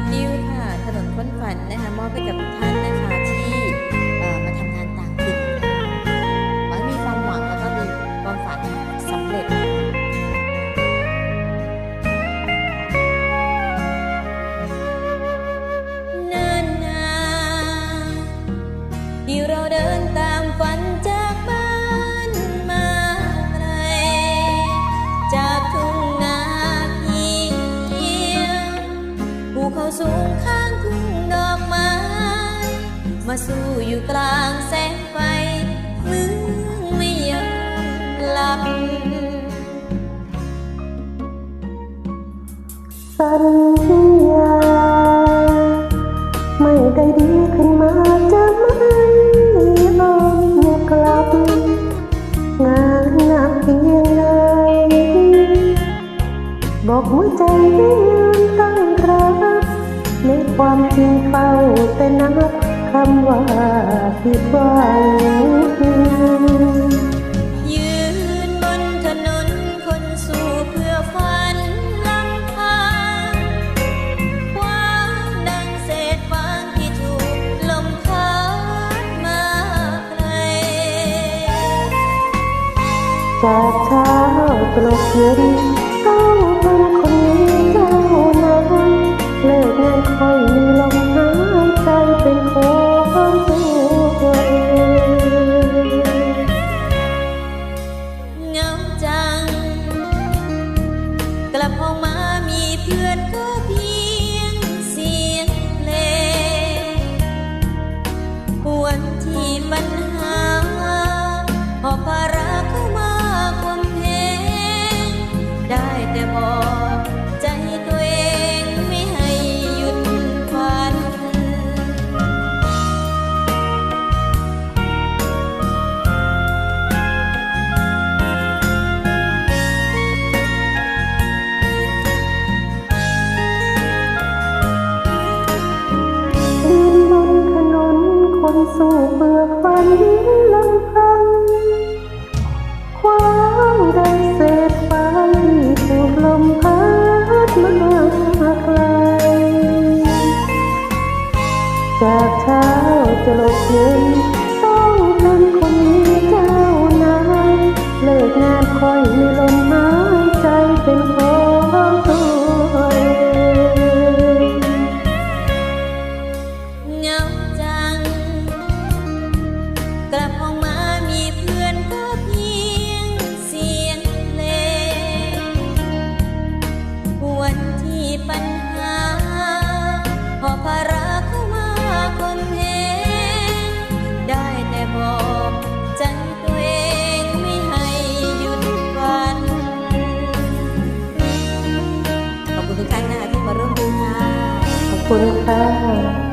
ดดิวค่ะ ถนนค้นฝันนะคะมอบให้กับทุกท่านนะคะ สู้อยู่กลางแสงไฟมึงไม่ยอมหลับสัญญาไม่ได้ดีขึ้นมาจะไม่ยอมกลับ งานหนักเพียงไหนบอกหัวใจให้ยืนตั้งรับในความจริงเฝ้าแต่นับ คำว่าผิดหวังยืนบนถนนคนสู่เพื่อฝันลำพังความดังเศษฟางที่ถูกลมพัดมาไกลจากเช้าตลบเย็น จากเช้าจะลบเย็นต้องเป็นคนมีเจ้านายเลิกงานคอยมีลมหาย ขอบ